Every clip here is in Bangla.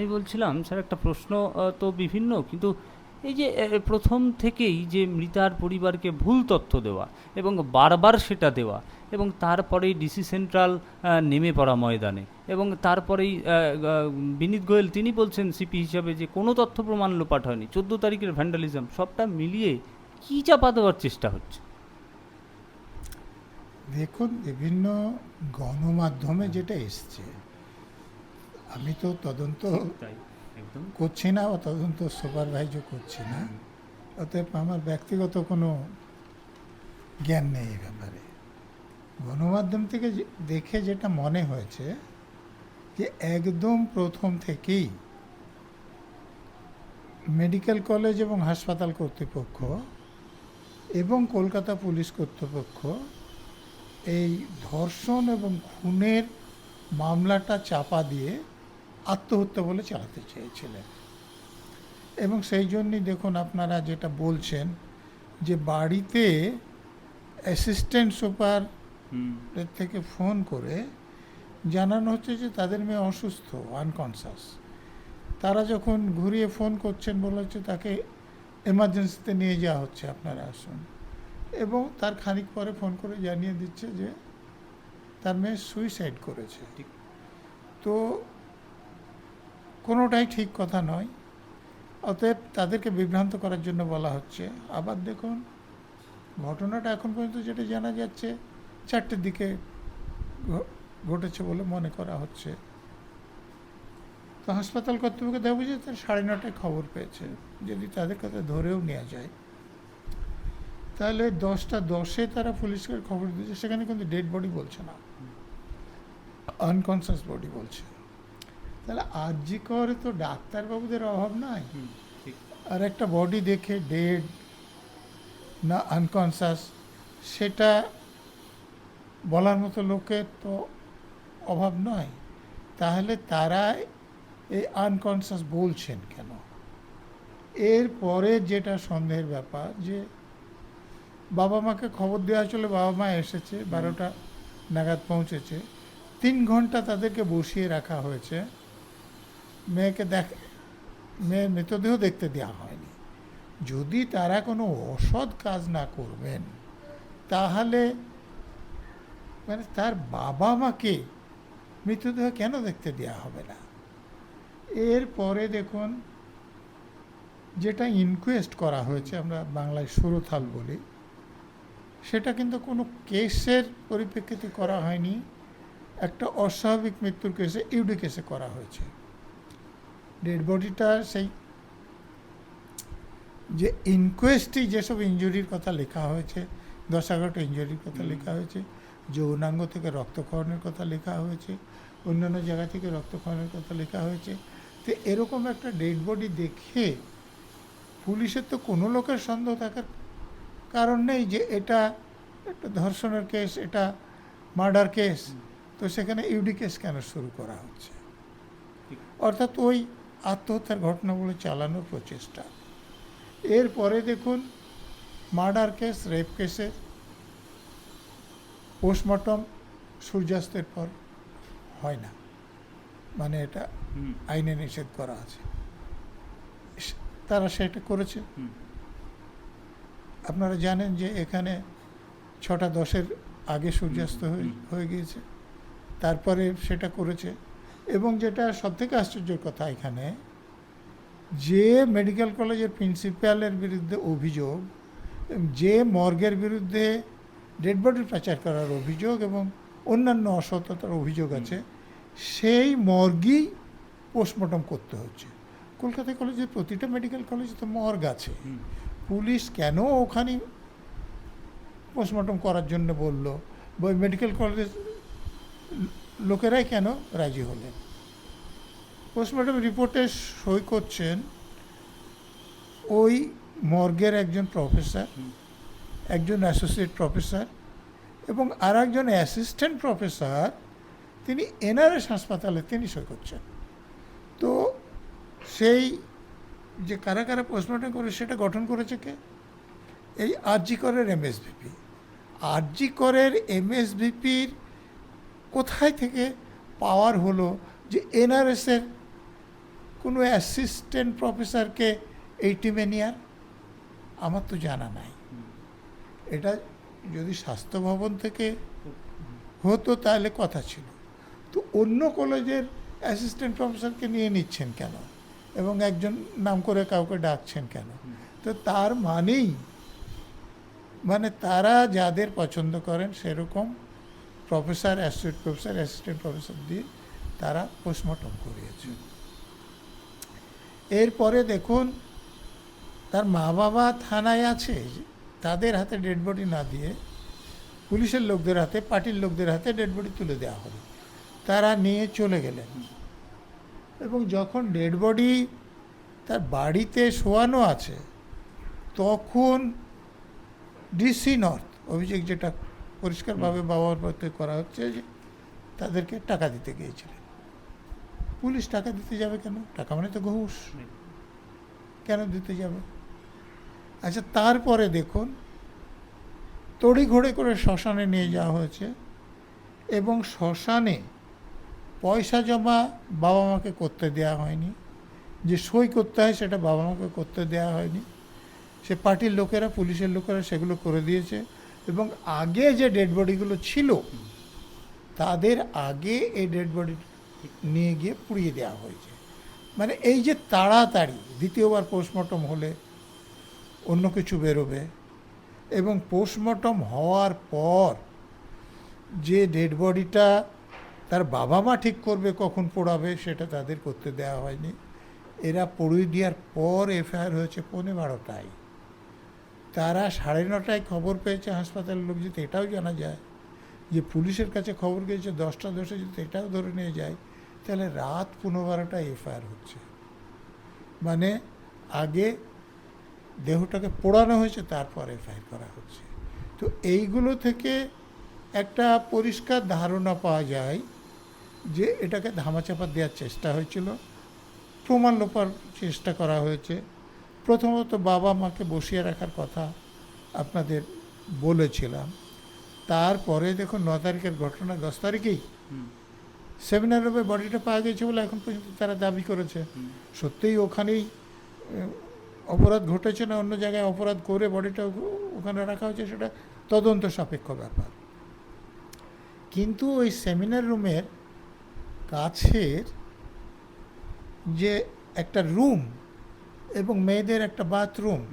আমি বলছিলাম, স্যার, একটা প্রশ্ন তো বিভিন্ন, কিন্তু এই যে প্রথম থেকেই যে মৃতার পরিবারকে ভুল তথ্য দেওয়া এবং বারবার সেটা দেওয়া এবং তারপরেই ডিসি সেন্ট্রাল নেমে পড়া ময়দানে এবং তারপরেই বিনীত গোয়েল, তিনি বলছেন সিপি হিসাবে যে কোনো তথ্য প্রমাণ লোপাট হয়নি। চোদ্দ তারিখের ভ্যান্ডালিজম সবটা মিলিয়ে কী চাপা দেওয়ার চেষ্টা হচ্ছে? দেখুন, বিভিন্ন গণমাধ্যমে যেটা এসছে আমি তো তদন্ত করছি না বা তদন্ত সুপারভাইজও করছি না। অতএব আমার ব্যক্তিগত কোনো জ্ঞান নেই এই ব্যাপারে। গণমাধ্যম থেকে যে- দেখে যেটা মনে হয়েছে যে একদম প্রথম থেকেই মেডিকেল কলেজ এবং হাসপাতাল কর্তৃপক্ষ এবং কলকাতা পুলিশ কর্তৃপক্ষ এই ধর্ষণ এবং খুনের মামলাটা চাপা দিয়ে আত্মহত্যা বলে চালাতে চেয়েছিলেন। এবং সেই জন্যই দেখুন আপনারা যেটা বলছেন যে বাড়িতে অ্যাসিস্ট্যান্ট সুপার থেকে ফোন করে জানানো হচ্ছে যে তাদের মেয়ে অসুস্থ আনকনসাস তারা যখন ঘুরিয়ে ফোন করছেন বলা হচ্ছে তাকে এমার্জেন্সিতে নিয়ে যাওয়া হচ্ছে আপনারা আসুন। এবং তার খানিক পরে ফোন করে জানিয়ে দিচ্ছে যে তার মেয়ে সুইসাইড করেছে। ঠিক। তো কোনোটাই ঠিক কথা নয়। অতএব তাদেরকে বিভ্রান্ত করার জন্য বলা হচ্ছে। আবার দেখুন, ঘটনাটা এখন পর্যন্ত যেটা জানা যাচ্ছে চারটের দিকে ঘটেছে বলে মনে করা হচ্ছে। তো হাসপাতাল কর্তৃপক্ষ দেওয়া বুঝে তার সাড়ে নটায় খবর পেয়েছে। যদি তাদের কথা ধরেও নেওয়া যায়। তাহলে দশটা দশে তারা পুলিশকে খবর দিয়েছে, সেখানে কিন্তু ডেড বডি বলছে না। আনকনসিয়াস বডি বলছে। তাহলে আরজি করে তো ডাক্তারবাবুদের অভাব নাই। আর একটা বডি দেখে ডেড না আনকনসাস সেটা বলার মতো লোকের তো অভাব নয় তাহলে তারা এই আনকনসাস বলছেন কেন? এরপরে যেটা সন্দেহের ব্যাপার যে বাবা মাকে খবর দেওয়া চলে বাবা মা এসেছে বারোটা নাগাদ পৌঁছেছে। তিন ঘণ্টা তাদেরকে বসিয়ে রাখা হয়েছে। মেয়েকে দেখ, মেয়ের মৃতদেহ দেখতে দেওয়া হয়নি। যদি তারা কোনো অসৎ কাজ না করবেন, তাহলে মানে তার বাবা মাকে মৃতদেহ কেন দেখতে দেওয়া হবে না? এরপরে দেখুন, যেটা ইনকোয়েস্ট করা হয়েছে, আমরা বাংলায় সুরথাল বলি, সেটা কিন্তু কোনো কেসের পরিপ্রেক্ষিতে করা হয়নি। একটা অস্বাভাবিক মৃত্যুর কেসে, ইউডি কেসে করা হয়েছে। ডেড বডিটা সেই যে ইনকোয়েস্টই যেসব ইঞ্জুরির কথা লেখা হয়েছে দশ এগারোটা ইঞ্জুরির কথা লেখা হয়েছে যৌনাঙ্গ থেকে রক্তক্ষরণের কথা লেখা হয়েছে অন্যান্য জায়গা থেকে রক্তক্ষরণের কথা লেখা হয়েছে তো এরকম একটা ডেড বডি দেখে পুলিশের তো কোনো লোকের সন্দেহ থাকার কারণ নেই যে এটা একটা ধর্ষণের কেস এটা মার্ডার কেস তো সেখানে ইউডি কেস কেন শুরু করা হচ্ছে? অর্থাৎ ওই আত্মহত্যার ঘটনাগুলো চালানোর প্রচেষ্টা। এরপরে দেখুন মার্ডার কেস রেপ কেসের পোস্টমর্টম সূর্যাস্তের পর হয় না। মানে এটা আইনে নিষেধ করা আছে। তারা সেটা করেছে। আপনারা জানেন যে এখানে ছটা দশের আগে সূর্যাস্ত হয়ে হয়ে গিয়েছে। তারপরে সেটা করেছে এবং যেটা সবথেকে আশ্চর্যের কথা এখানে যে মেডিকেল কলেজের প্রিন্সিপালের বিরুদ্ধে অভিযোগ যে মর্গের বিরুদ্ধে ডেড বডির পাচার করার অভিযোগ এবং অন্যান্য অসততার অভিযোগ আছে সেই মর্গই পোস্টমর্টম করতে হচ্ছে। কলকাতা কলেজের প্রতিটা মেডিকেল কলেজে তো মর্গ আছে। পুলিশ কেন ওখানে পোস্টমর্টম করার জন্য বলল? বা মেডিকেল কলেজ লোকেরাই কেন রাজি হলেন? পোস্টমর্টম রিপোর্টে সই করছেন ওই মর্গের একজন প্রফেসর, একজন অ্যাসোসিয়েট প্রফেসর এবং আর একজন অ্যাসিস্ট্যান্ট প্রফেসর, তিনি এনআরএস হাসপাতালে তিনি সই করছেন। তো সেই যে কারা কারা পোস্টমর্টম করে সেটা গঠন করেছে কে? এই আরজি করের এমএসভিপি। আরজি করের এমএসভিপির কোথায় থেকে পাওয়ার হলো যে এনআরএসের কোনো অ্যাসিস্ট্যান্ট প্রফেসরকে এই টিমে নেওয়ার আমার তো জানা নাই। এটা যদি স্বাস্থ্য ভবন থেকে হতো তাহলে কথা ছিল। তো অন্য কলেজের অ্যাসিস্ট্যান্ট প্রফেসরকে নিয়ে নিচ্ছেন কেন? এবং একজন নাম করে কাউকে ডাকছেন কেন? তো তার মানেই মানে তারা যাদের পছন্দ করেন সেরকম professor, assistant professor assistant professor দিয়ে তারা পোস্টমর্টম করিয়েছে। এরপরে দেখুন, তার মা বাবা থানায় আছে, তাদের হাতে ডেড বডি না দিয়ে পুলিশের লোকদের হাতে, পার্টির লোকদের হাতে ডেড বডি তুলে দেওয়া হলো। তারা নিয়ে চলে গেলেন এবং যখন ডেড বডি তার বাড়িতে শোয়ানো আছে, তখন ডিসি নর্থ অভিযোগ যেটা পরিষ্কারভাবে বাবার প্রতি করা হচ্ছে যে তাদেরকে টাকা দিতে গিয়েছিলেন। পুলিশ টাকা দিতে যাবে কেন? টাকা মানে তো ঘুষ। কেন দিতে যাবে? আচ্ছা তারপরে দেখুন, তড়িঘড়ি করে শ্মশানে নিয়ে যাওয়া হয়েছে এবং শ্মশানে পয়সা জমা বাবা মাকে করতে দেওয়া হয়নি। যে সই করতে হয় সেটা বাবা মাকে করতে দেওয়া হয়নি। সে পার্টির লোকেরা, পুলিশের লোকেরা সেগুলো করে দিয়েছে। এবং আগে যে ডেড বডিগুলো ছিল, তাদের আগে এই ডেড বডি নিয়ে গিয়ে পুড়িয়ে দেওয়া হয়েছে। মানে এই যে তাড়াতাড়ি দ্বিতীয়বার পোস্টমর্টম হলে অন্য কিছু বেরোবে এবং পোস্টমর্টম হওয়ার পর যে ডেড বডিটা তার বাবা মা ঠিক করবে, কখন পোড়াবে সেটা তাদের করতে দেওয়া হয়নি। এরা পড়িয়ে দেওয়ার পর এফআইআর হয়েছে পৌনে বারোটায়। তারা সাড়ে নটায় খবর পেয়েছে হাসপাতালের লোক যদি এটাও জানা যায়, যে পুলিশের কাছে খবর গিয়েছে দশটা দশে যদি এটাও ধরে নিয়ে যায়, তাহলে রাত পনেরো বারোটায় এফআইআর হচ্ছে। মানে আগে দেহটাকে পোড়ানো হয়েছে, তারপর এফআইআর করা হচ্ছে। তো এইগুলো থেকে একটা পরিষ্কার ধারণা পাওয়া যায় যে এটাকে ধামাচাপা দেওয়ার চেষ্টা হয়েছিল, প্রমাণ লোপার চেষ্টা করা হয়েছে। প্রথমত বাবা মাকে বসিয়ে রাখার কথা আপনাদের বলেছিলাম। তারপরে দেখুন ন তারিখের ঘটনা দশ তারিখেই সেমিনার রুমে বডিটা পাওয়া গেছে বলে এখন পর্যন্ত তারা দাবি করেছে। সত্যিই ওখানেই অপরাধ ঘটেছে না অন্য জায়গায় অপরাধ করে বডিটা ওখানে রাখা হয়েছে সেটা তদন্ত সাপেক্ষ ব্যাপার। কিন্তু ওই সেমিনার রুমের কাছের যে একটা রুম এবং মেয়েদের একটা বাথরুম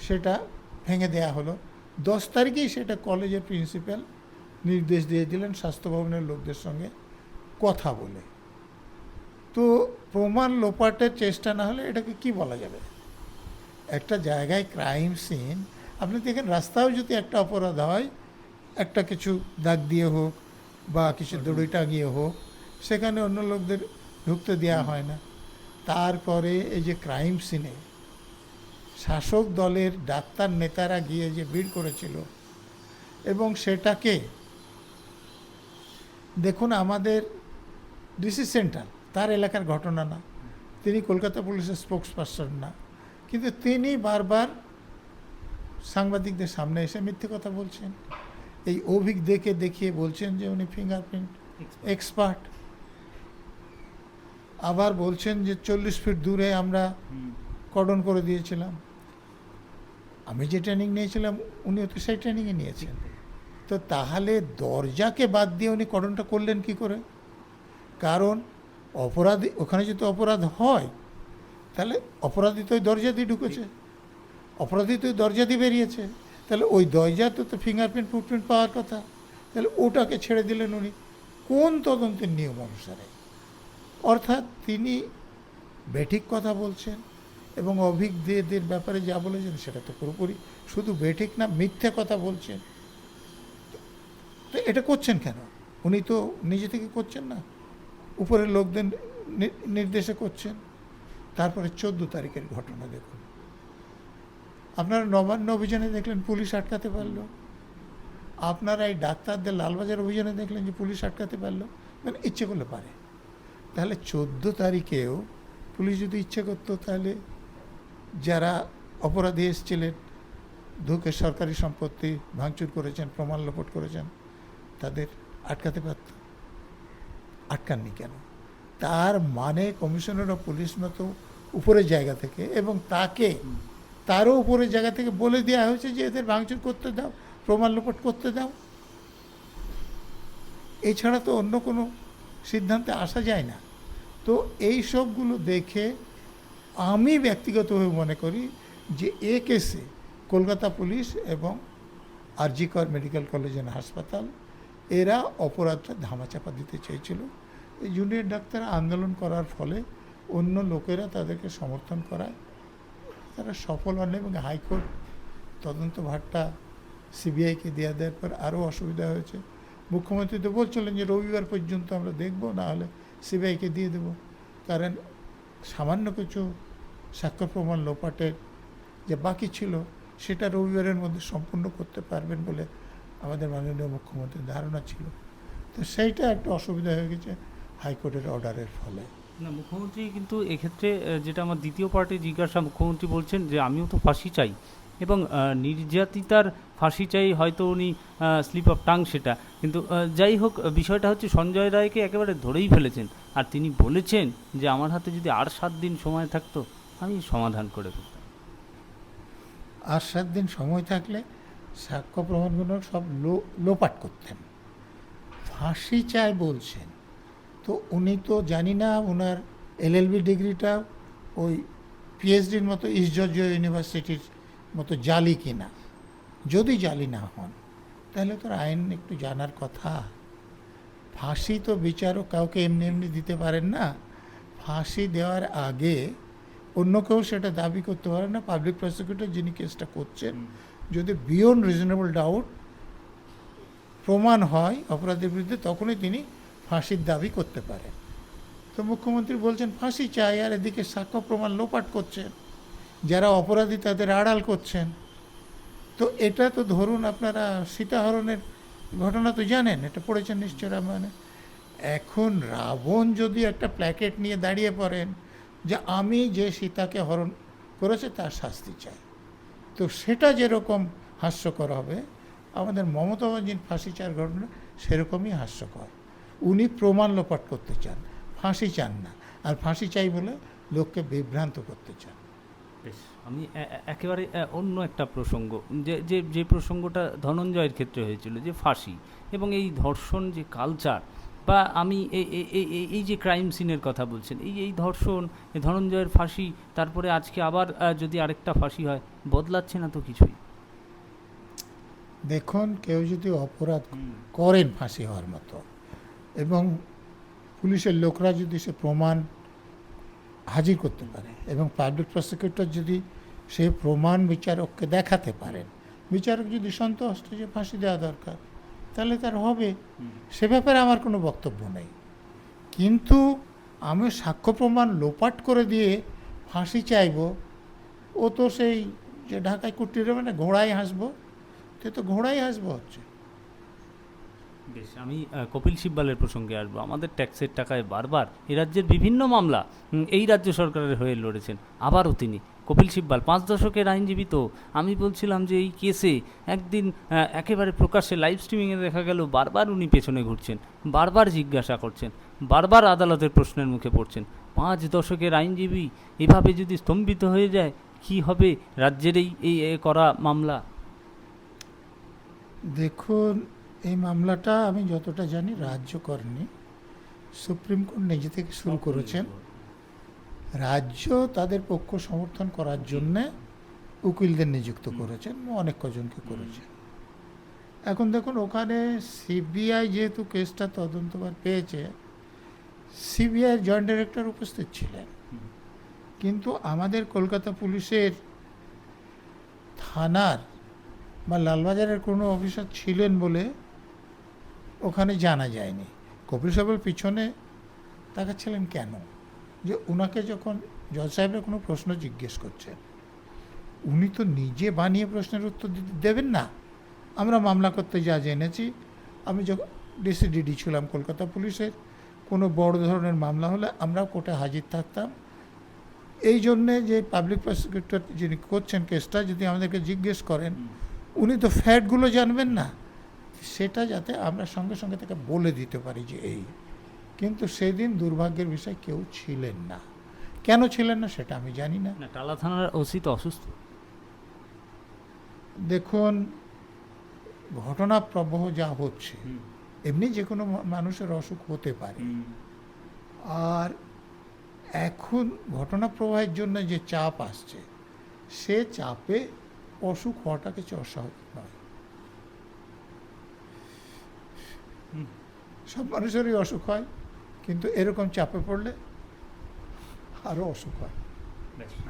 সেটা ভেঙে দেয়া হলো। দশ তারিখেই সেটা কলেজের প্রিন্সিপাল নির্দেশ দিয়ে দিলেন স্বাস্থ্য ভবনের লোকদের সঙ্গে কথা বলে। তো প্রমাণ লোপাটের চেষ্টা না হলে এটাকে কি বলা যাবে? একটা জায়গায় ক্রাইম সিন। আপনি দেখেন রাস্তাও যদি একটা অপরাধ হয় একটা কিছু দাগ দিয়ে হোক বা কিছু দড়ি টাঙিয়ে হোক সেখানে অন্য লোকদের ঢুকতে দেওয়া হয় না। তারপরে এই যে ক্রাইম সিনে শাসক দলের ডাক্তার নেতারা গিয়ে যে ভিড় করেছিল এবং সেটাকে দেখুন আমাদের ডিসি সেন্টার তার এলাকার ঘটনা না তিনি কলকাতা পুলিশের স্পোক্স পারসন না কিন্তু তিনি বারবার সাংবাদিকদের সামনে এসে মিথ্যে কথা বলছেন। এই অভিক দেখে দেখিয়ে বলছেন যে উনি ফিঙ্গারপ্রিন্ট এক্সপার্ট আবার বলছেন যে চল্লিশ ফিট দূরে আমরা কর্ডন করে দিয়েছিলাম। আমি যে ট্রেনিং নিয়েছিলাম উনিও তো সেই ট্রেনিংয়ে নিয়েছেন। তো তাহলে দরজাকে বাদ দিয়ে উনি কর্ডনটা করলেন কি করে? কারণ অপরাধী ওখানে যদি অপরাধ হয় তাহলে অপরাধী তো ওই দরজা দিয়ে ঢুকেছে। অপরাধী তো ওই দরজা দিয়ে বেরিয়েছে। তাহলে ওই দরজা তো তো ফিঙ্গারপ্রিন্ট ফুটপ্রিন্ট পাওয়ার কথা। তাহলে ওটাকে ছেড়ে দিলেন উনি। কোন তদন্তের নিয়ম অনুসারে? অর্থাৎ তিনি বেঠিক কথা বলছেন এবং অভিজ্ঞদের ব্যাপারে যা বলেছেন সেটা তো পুরোপুরি শুধু বেঠিক না, মিথ্যে কথা বলছেন। তো এটা করছেন কেন? উনি তো নিজে থেকে করছেন না। উপরের লোকদের নির্দেশে করছেন। তারপরে চোদ্দ তারিখের ঘটনা দেখুন। আপনারা নবান্ন অভিযানে দেখলেন পুলিশ আটকাতে পারল। আপনারা এই ডাক্তারদের লালবাজার অভিযানে দেখলেন যে পুলিশ আটকাতে পারল। মানে ইচ্ছে করলে পারে। তাহলে চোদ্দ তারিখেও পুলিশ যদি ইচ্ছে করতো, তাহলে যারা অপরাধী এসেছিলেন ঢুকে সরকারি সম্পত্তি ভাঙচুর করেছেন, প্রমাণ লোপট করেছেন, তাদের আটকাতে পারত। আটকাননি কেন? তার মানে কমিশনার অফ পুলিশ মতো উপরের জায়গা থেকে এবং তাকে তারও উপরের জায়গা থেকে বলে দেওয়া হয়েছে যে এদের ভাঙচুর করতে দাও, প্রমাণ লোপট করতে দাও। এছাড়া তো অন্য কোনো সিদ্ধান্তে আসা যায় না। তো এই সবগুলো দেখে আমি ব্যক্তিগতভাবে মনে করি যে এ কেসে কলকাতা পুলিশ এবং আরজিকর মেডিকেল কলেজ অ্যান্ড হাসপাতাল, এরা অপরাধটা ধামাচাপা দিতে চেয়েছিল। এই জুনিয়র ডাক্তার আন্দোলন করার ফলে অন্য লোকেরা তাদেরকে সমর্থন করায়। তারা সফল হন এবং হাইকোর্ট তদন্ত ভারটা সিবিআইকে দেওয়া দেওয়ার পর আরও অসুবিধা হয়েছে। মুখ্যমন্ত্রী তো বলছিলেন যে রবিবার পর্যন্ত আমরা দেখব, না হলে সিবিআইকে দিয়ে দেব। কারণ সামান্য কিছু সাক্ষ্য প্রমাণ লোপাটের যে বাকি ছিল, সেটা রবিবারের মধ্যে সম্পূর্ণ করতে পারবেন বলে আমাদের মাননীয় মুখ্যমন্ত্রীর ধারণা ছিল। তো সেইটা একটা অসুবিধা হয়ে গেছে হাইকোর্টের অর্ডারের ফলে। না, মুখ্যমন্ত্রী কিন্তু এক্ষেত্রে যেটা আমার দ্বিতীয় পার্টি জিজ্ঞাসা মুখ্যমন্ত্রী বলছেন যে আমিও তো ফাঁসি চাই। এবং নির্যাতিতার ফাঁসি চাই হয়তো উনি স্লিপ অফ টাং সেটা। কিন্তু যাই হোক, বিষয়টা হচ্ছে সঞ্জয় রায়কে একেবারে ধরেই ফেলেছেন। আর তিনি বলেছেন যে, আমার হাতে যদি আর সাত দিন সময় থাকতো, আমি সমাধান করে ফেলতাম। আর সাত দিন সময় থাকলে সাক্ষ্য প্রমাণগুলো সব লো, লোপাট করতেন। ফাঁসি চায় বলছেন। তো উনি তো জানি না ওনার এলএলবি ডিগ্রিটা ওই পিএইচডির মতো ইস্ট জর্জিয়া ইউনিভার্সিটির মতো জালি কিনা যদি জালি না হন, তাহলে তোর আইন একটু জানার কথা। ফাঁসি তো বিচারক কাউকে এমনি এমনি দিতে পারেন না। ফাঁসি দেওয়ার আগে অন্য কেউ সেটা দাবি করতে পারে না। পাবলিক প্রসিকিউটর যিনি কেসটা করছেন, যদি বিয়ন্ড রিজনেবল ডাউট প্রমাণ হয় অপরাধের বিরুদ্ধে, তখনই তিনি ফাঁসির দাবি করতে পারেন। তো মুখ্যমন্ত্রী বলছেন, ফাঁসি চাই আর এদিকে সাক্ষ্য প্রমাণ লোপাট করছেন। যারা অপরাধী তাদের আড়াল করছেন। তো এটা তো ধরুন আপনারা সীতাহরণের ঘটনা তো জানেন, এটা পড়েছেন নিশ্চয় রামায়ণে। এখন রাবণ যদি একটা প্ল্যাকেট নিয়ে দাঁড়িয়ে পড়েন যে আমি যে সীতাকে হরণ করেছে তার শাস্তি চাই। তো সেটা যেরকম হাস্যকর হবে, আমাদের মমতা ব্যানার্জির ফাঁসি চার ঘটনা সেরকমই হাস্যকর। উনি প্রমাণ লোপাট করতে চান, ফাঁসি চান না। আর ফাঁসি চাই বলে লোককে বিভ্রান্ত করতে চান। বেশ আমি একেবারে অন্য একটা প্রসঙ্গ। যে যে যে প্রসঙ্গটা ধনঞ্জয়ের ক্ষেত্রে হয়েছিল যে ফাঁসি এবং এই ধর্ষণ যে কালচার বা আমি এই যে ক্রাইম সিনের কথা বলছেন এই এই ধর্ষণ ধনঞ্জয়ের ফাঁসি তারপরে আজকে আবার যদি আরেকটা ফাঁসি হয় বদলাচ্ছে না তো কিছুই? দেখুন কেউ যদি অপরাধ করেন ফাঁসি হওয়ার মতো এবং পুলিশের লোকরা যদি সে প্রমাণ হাজির করতে পারে এবং পাবলিক প্রসিকিউটর যদি সেই প্রমাণ বিচারককে দেখাতে পারেন বিচারক যদি সন্তুষ্ট যে ফাঁসি দেওয়া দরকার তাহলে তার হবে। সে ব্যাপারে আমার কোনো বক্তব্য নেই। কিন্তু আমি সাক্ষ্য প্রমাণ লোপাট করে দিয়ে ফাঁসি চাইব ও তো সেই যে ঢাকায় কুটিরে মানে ঘোড়ায় হাসবো সে তো ঘোড়াই হাসবো হচ্ছে। বেশ, আমি কপিল সিব্বালের প্রসঙ্গে আসব। আমাদের ট্যাক্সের টাকায় বারবার এই রাজ্যের বিভিন্ন মামলা এই রাজ্য সরকারের হয়ে লড়েছেন। আবারও তিনি, কপিল সিব্বাল, পাঁচ দশকের আইনজীবী তো। আমি বলছিলাম যে এই কেসে একদিন একেবারে প্রকাশ্যে লাইভ স্ট্রিমিংয়ে দেখা গেল, বারবার উনি পেছনে ঘুরছেন, বারবার জিজ্ঞাসা করছেন, বারবার আদালতের প্রশ্নের মুখে পড়ছেন। পাঁচ দশকের আইনজীবী এভাবে যদি স্তম্ভিত হয়ে যায়, কি হবে রাজ্যের এই, এ করা মামলা? দেখুন এই মামলাটা আমি যতটা জানি রাজ্য করেনি। সুপ্রিম কোর্ট নিজে থেকে শুরু করেছেন। রাজ্য তাদের পক্ষ সমর্থন করার জন্যে উকিলদের নিযুক্ত করেছেন অনেক কজনকে করেছেন। এখন দেখুন ওখানে সিবিআই যেহেতু কেসটা তদন্তবার পেয়েছে সিবিআই জয়েন্ট ডিরেক্টর উপস্থিত ছিলেন। কিন্তু আমাদের কলকাতা পুলিশের থানার বা লালবাজারের কোনো অফিসার ছিলেন বলে ওখানে জানা যায়নি। কপিল সাহেবের পিছনে তাকাচ্ছিলেন কেন? যে ওনাকে যখন জজ সাহেবের কোনো প্রশ্ন জিজ্ঞেস করছেন উনি তো নিজে বানিয়ে প্রশ্নের উত্তর দিতে দেবেন না। আমরা মামলা করতে যা জেনেছি আমি যখন ডিসিডিডি ছিলাম কলকাতা পুলিশের কোনো বড় ধরনের মামলা হলে আমরা কোর্টে হাজির থাকতাম। এই জন্যে যে পাবলিক প্রসিকিউটর যিনি করছেন কেসটা যদি আমাদেরকে জিজ্ঞেস করেন উনি তো ফ্যাটগুলো জানবেন না। সেটা যাতে আমরা সঙ্গে সঙ্গে তাকে বলে দিতে পারি যে এই। কিন্তু সেদিন দুর্ভাগ্যের বিষয় কেউ ছিলেন না। কেন ছিলেন না সেটা আমি জানি না। টালা থানার ওসি তো অসুস্থ। দেখুন ঘটনা প্রবাহ যা হচ্ছে এমনি যে কোনো মানুষের অসুখ হতে পারে। আর এখন ঘটনা প্রবাহের জন্য যে চাপ আসছে সে চাপে অসুখ হওয়াটা কিছু অস্বাভাবিক নয়। সব মানুষেরই অসুখ হয় কিন্তু এরকম চাপে পড়লে আরও অসুখ হয়।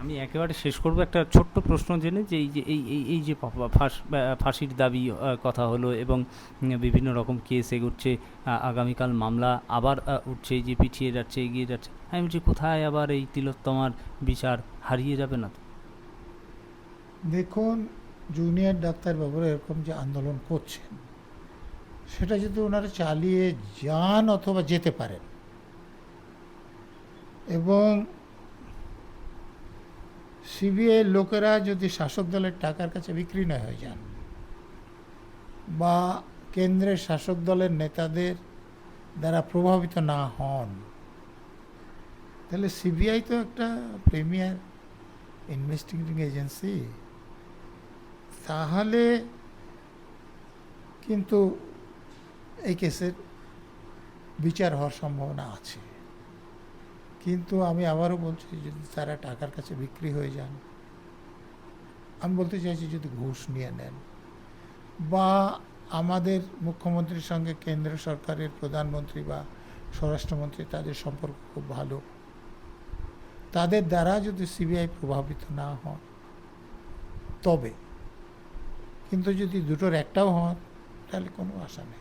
আমি একেবারে শেষ করব। একটা ছোট্ট প্রশ্ন জেনে যে এই যে এই এই এই যে ফাঁস ফাঁসির দাবি কথা হলো এবং বিভিন্ন রকম কেস এগোচ্ছে আগামীকাল মামলা আবার উঠছে যে পিছিয়ে যাচ্ছে এগিয়ে যাচ্ছে। আমি বলছি কোথায় আবার এই তিলোত্তমার বিচার হারিয়ে যাবে না দেখুন জুনিয়র ডাক্তারবাবুরা এরকম যে আন্দোলন করছেন সেটা যদি ওনারা চালিয়ে যান অথবা যেতে পারেন। এবং সিবিআই লোকেরা যদি শাসক দলের টাকার কাছে বিক্রি না হয়ে যান বা কেন্দ্রের শাসক দলের নেতাদের দ্বারা প্রভাবিত না হন, তাহলে সিবিআই তো একটা প্রিমিয়ার ইনভেস্টিগেটিং এজেন্সি। তাহলে কিন্তু এই কেসের বিচার হওয়ার সম্ভাবনা আছে। কিন্তু আমি আবারও বলছি যদি তারা টাকার কাছে বিক্রি হয়ে যান, আমি বলতে চাইছি যদি ঘুষ নিয়ে নেন বা আমাদের মুখ্যমন্ত্রীর সঙ্গে কেন্দ্র সরকারের প্রধানমন্ত্রী বা স্বরাষ্ট্রমন্ত্রী তাদের সম্পর্ক খুব ভালো, তাদের দ্বারা যদি সিবিআই প্রভাবিত না হন, তবে কিন্তু যদি দুটোর একটাও হন, তাহলে কোনো আশা নেই।